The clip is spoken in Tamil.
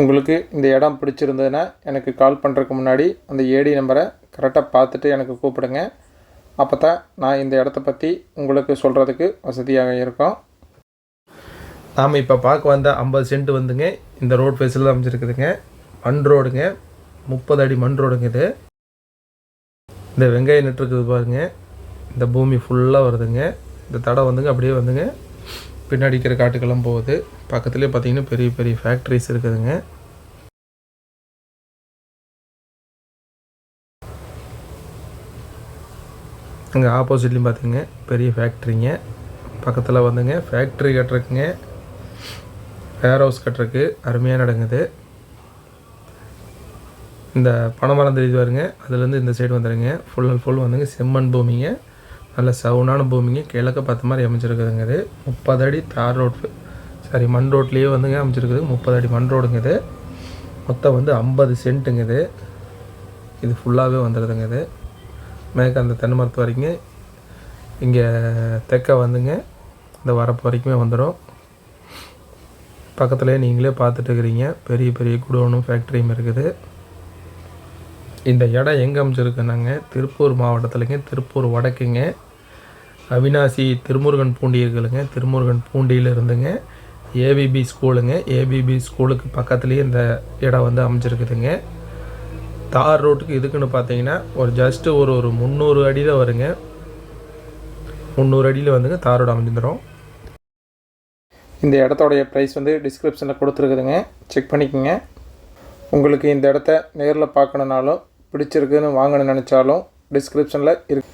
உங்களுக்கு இந்த இடம் பிடிச்சிருந்ததுன்னா எனக்கு கால் பண்ணுறதுக்கு முன்னாடி அந்த ஏடி நம்பரை கரெக்டாக பார்த்துட்டு எனக்கு கூப்பிடுங்க. அப்போ தான் நான் இந்த இடத்த பற்றி உங்களுக்கு சொல்கிறதுக்கு வசதியாக இருக்கும். நாம் இப்போ பார்க்க வந்த ஐம்பது சென்ட் வந்துங்க. இந்த ரோட் ஃபேஸில் அமைஞ்சிருக்குதுங்க. மண் ரோடுங்க முப்பது அடி மண் ரோடுங்க இது. இந்த வெங்காயம் நட்டுருக்குது பாருங்க. இந்த பூமி ஃபுல்லாக வருதுங்க. இந்த தடம் வந்துங்க அப்படியே வந்துங்க. பின்னாடி இருக்கிற காட்டுக்கெல்லாம் போகுது. பக்கத்துலேயே பார்த்தீங்கன்னா பெரிய பெரிய ஃபேக்ட்ரிஸ் இருக்குதுங்க. இங்கே ஆப்போசிட்லேயும் பார்த்துங்க பெரிய ஃபேக்ட்ரிங்க பக்கத்தில் வந்துங்க ஃபேக்ட்ரி கட்டுறக்குங்க வேர் ஹவுஸ் கட்டுறக்கு அருமையாக நடங்குது இந்த பனைமரம் தெரியுது பாருங்க அதுலேருந்து இந்த சைடு வந்துடுங்க ஃபுல் அண்ட் ஃபுல் வந்துங்க செம்மண் பூமிங்க. நல்ல சவுனான பூமிங்க. கிழக்க பார்த்த மாதிரி அமைச்சிருக்குதுங்க இது முப்பது அடி தார் ரோடு. சாரி மண் ரோட்லேயே வந்துங்க அமைச்சிருக்குது முப்பது அடி மண் ரோடுங்க இது மொத்தம் வந்து ஐம்பது சென்ட்டுங்க இது இது ஃபுல்லாகவே வந்துடுதுங்க இது மேற்கு அந்த தென்னை மரத்து வரைக்கும் இங்கே தெக்க வந்துங்க. இந்த வரப்பு வரைக்குமே வந்துடும் பக்கத்துலேயே நீங்களே பார்த்துட்டு இருக்கிறீங்க பெரிய பெரிய குடோனும் ஃபேக்ட்ரியும் இருக்குது. இந்த இடம் எங்கே அமைச்சிருக்குன்னாங்க திருப்பூர் மாவட்டத்துலங்க. திருப்பூர் வடக்குங்க. அவினாசி திருமுருகன் பூண்டி இருக்குதுங்க திருமுருகன் பூண்டியில் இருந்துங்க ஏபிபி ஸ்கூலுங்க. ஏபிபி ஸ்கூலுக்கு பக்கத்துலேயே இந்த இடம் வந்து அமைஞ்சிருக்குதுங்க. தார் ரோட்டுக்கு இதுக்குன்னு பார்த்தீங்கன்னா ஒரு ஜஸ்ட்டு ஒரு ஒரு முந்நூறு அடியில் வருங்க. முந்நூறு அடியில் வந்துங்க தார் ரோடு அமைஞ்சிருந்துடும் இந்த இடத்தோடைய ப்ரைஸ் வந்து டிஸ்கிரிப்ஷனில் கொடுத்துருக்குதுங்க. செக் பண்ணிக்கோங்க. உங்களுக்கு இந்த இடத்த நேரில் பார்க்கணுனாலும் பிடிச்சிருக்குன்னு வாங்கணும்னு நினச்சாலும் டிஸ்கிரிப்ஷனில் இருக்கு